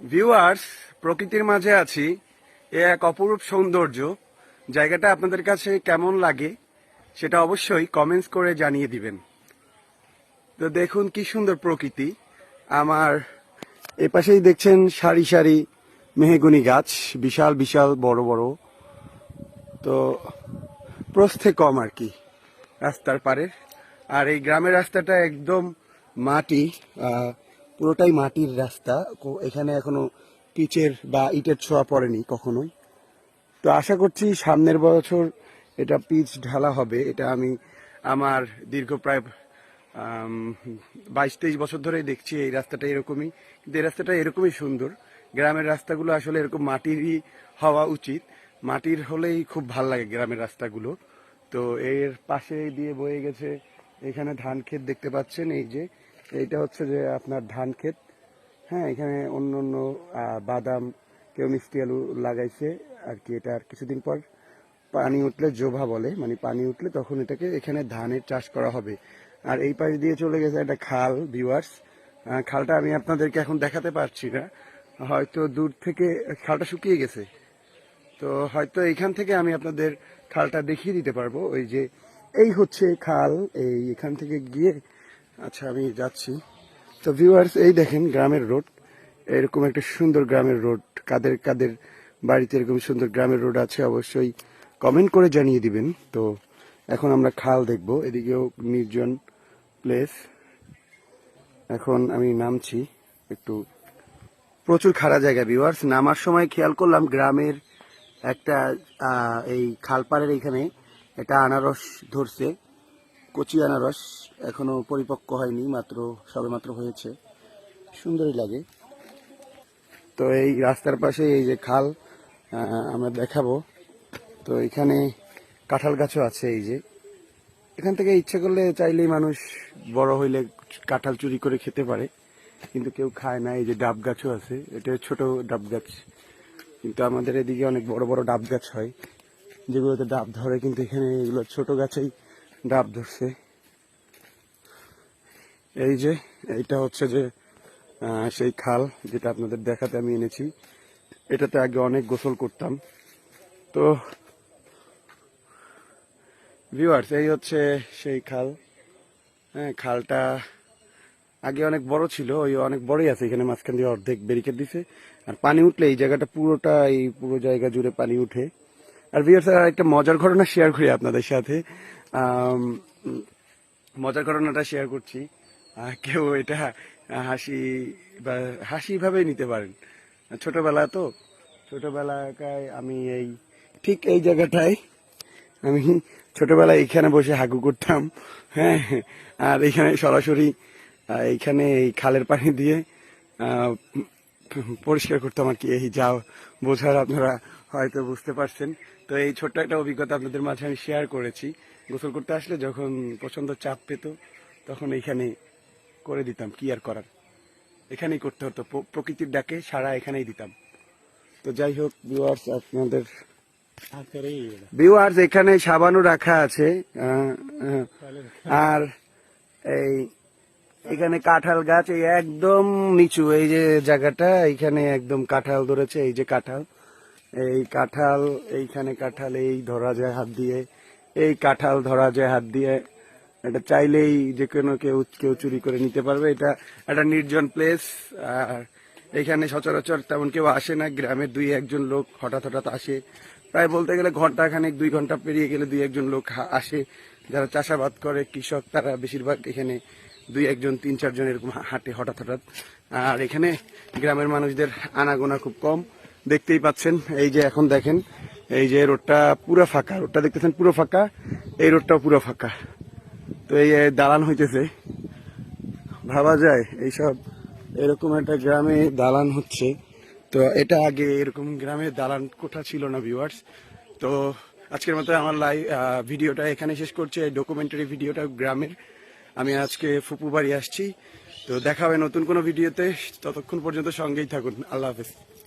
Viewers প্রকৃতির মাঝে আছি এ এক অপরূপ সৌন্দর্য। জায়গাটা আপনাদের কাছে কেমন লাগে সেটা অবশ্যই কমেন্টস করে জানিয়ে দিবেন। তো দেখুন কি সুন্দর প্রকৃতি। আমার এ পাশেই দেখছেন সারি সারি মেহেগুনি গাছ, বিশাল বিশাল বড় বড়। তো প্রস্থে কম আর কি রাস্তার পারে আর এই গ্রামের রাস্তাটা একদম মাটি পুরোটাই মাটির রাস্তা। এখানে এখনও পিচের বা ইটের ছোঁয়া পড়েনি কখনোই। তো আশা করছি সামনের বছর এটা পিচ ঢালা হবে। এটা আমি আমার দীর্ঘ প্রায় বাইশ তেইশ বছর ধরেই দেখছি এই রাস্তাটা এরকমই। কিন্তু এই রাস্তাটা এরকমই সুন্দর। গ্রামের রাস্তাগুলো আসলে এরকম মাটিরই হওয়া উচিত। মাটির হলেই খুব ভালো লাগে গ্রামের রাস্তাগুলো। তো এর পাশে দিয়ে বয়ে গেছে এখানে ধান ক্ষেত দেখতে পাচ্ছেন, এই যে এইটা হচ্ছে যে আপনার ধান ক্ষেত। হ্যাঁ এখানে অন্য অন্য বাদাম, কেউ মিষ্টি আলু লাগাইছে, আর কি এটা আর কিছুদিন পর পানি উঠলে জোভা বলে মানে পানি উঠলে তখন এটাকে এখানে ধানের চাষ করা হবে। আর এই পাশ দিয়ে চলে গেছে একটা খাল, ভিউয়ার্স। খালটা আমি আপনাদেরকে এখন দেখাতে পারছি না। হয়তো দূর থেকে খালটা শুকিয়ে গেছে। তো হয়তো এখান থেকে আমি আপনাদের খালটা দেখিয়ে দিতে পারব। ওই যে এই হচ্ছে খাল, এই এখান থেকে গিয়ে আচ্ছা আমি যাচ্ছি। তো ভিউয়ার্স এই দেখেন গ্রামের রোড। এরকম একটা সুন্দর গ্রামের রোড। কাদের কাদের বাড়িতে এরকম সুন্দর গ্রামের রোড আছে অবশ্যই কমেন্ট করে জানিয়ে দিবেন। তো এখন আমরা খাল দেখব। এদিকেও নির্জন প্লেস এখন আমি নামছি। একটু প্রচুর খাড়া জায়গা ভিউয়ার্স নামার সময় খেয়াল করলাম গ্রামের একটা এই খালপাড়ের এখানে একটা আনারস ধরছে। কচি আনারস এখনও পরিপক্ক হয়নি, মাত্র সবে মাত্র হয়েছে। সুন্দরই লাগে। তো এই রাস্তার পাশে এই যে খাল আমরা দেখাবো। তো এখানে কাঁঠাল গাছও আছে এই যে। এখান থেকে ইচ্ছে করলে চাইলেই মানুষ বড় হইলে কাঁঠাল চুরি করে খেতে পারে, কিন্তু কেউ খায় না। এই যে ডাব গাছও আছে, এটা ছোট ডাব গাছ, কিন্তু আমাদের এদিকে অনেক বড় বড় ডাব গাছ হয়, যেগুলোতে ডাব ধরে, কিন্তু এখানে এগুলো ছোট গাছেই ডাব ধরছে। এই যে, এইটা হচ্ছে যে সেই খাল যেটা আপনাদের দেখাতে আমি এনেছি। এটাতে আগে অনেক গোসল করতাম। তো ভিউয়ার্স এই হচ্ছে সেই খাল। হ্যাঁ খালটা আগে অনেক বড় ছিল, ওই অনেক বড়ই আছে, এখানে মাঝখান দিয়ে অর্ধেক ব্যারিকেড দিছে। আর পানি উঠলে এই জায়গাটা পুরোটা, এই পুরো জায়গা জুড়ে পানি উঠে। আর ভিউয়ার্স একটা মজার ঘটনা শেয়ার করি আপনাদের সাথে। মজার ঘটনাটা শেয়ার করছি। কেউ এটা হাসি বা হাসি ভাবে নিতে পারেন। ছোটবেলা তো, ছোটবেলাকায় আমি এই, ঠিক এই জায়গাটায় আমি ছোটবেলায় এখানে বসে হাগু করতাম হ্যাঁ আর এখানে সরাসরি এইখানে এই খালের পানি দিয়ে পরিষ্কার করতাম আর কি, এই যাও বোঝার আপনারা হয়তো বুঝতে পারছেন। তো এই ছোট্ট একটা অভিজ্ঞতা আপনাদের মাঝে আমি শেয়ার করেছি। গোসল করতে আসলে যখন প্রচণ্ড চাপ পেত, তখন এইখানে করে দিতাম, কি আর করার? এখানেই করতে হতো প্রকৃতির ডাকে সারা এখানেই দিতাম। তো যাই হোক ভিউয়ার্স আপনাদের ভিউয়ার্স এখানে সাবানও রাখা আছে আর এই এখানে কাঁঠাল গাছ, এই একদম নিচু, এই যে জায়গাটা, এইখানে একদম কাঁঠাল ধরেছে, এই যে কাঁঠাল। এই কাঁঠাল, এইখানে কাঁঠাল, এই ধরা যায় হাত দিয়ে। এই কাঁঠাল ধরা যায় হাত দিয়ে। এটা চাইলেই যে কোনো কেউ কেউ চুরি করে নিতে পারবে। এটা একটা নির্জন প্লেস আর এখানে সচরাচর তেমন কেউ আসে না। গ্রামের দুই একজন লোক হঠাৎ হঠাৎ আসে। প্রায় বলতে গেলে ঘণ্টা খানেক দুই ঘণ্টা পেরিয়ে গেলে দুই একজন লোক আসে। যারা চাষাবাদ করে, কৃষক, তারা বেশিরভাগ এখানে দুই একজন, তিন চারজন এরকম হাঁটে হঠাৎ হঠাৎ। আর এখানে গ্রামের মানুষদের আনাগোনা খুব কম। দেখতেই পাচ্ছেন, এই যে এখন দেখেন, এই যে রোডটা পুরো ফাঁকা। রোডটা দেখতেছেন পুরো ফাঁকা, এই রোডটাও পুরো ফাঁকা। তো এই দালান হইতেছে। ভাবা যায়, এইসব এরকম একটা গ্রামে দালান হচ্ছে। তো এটা আগে এরকম গ্রামে দালান কোঠা ছিল না ভিউয়ার্স তো আজকের মতো আমার লাইভ ভিডিওটা এখানে শেষ করছি। এই ডকুমেন্টারি ভিডিওটা গ্রামের আমি আজকে ফুপু বাড়ি আসছি। তো দেখা হবে নতুন কোনো ভিডিওতে। ততক্ষণ পর্যন্ত সঙ্গেই থাকুন। আল্লাহ হাফেজ।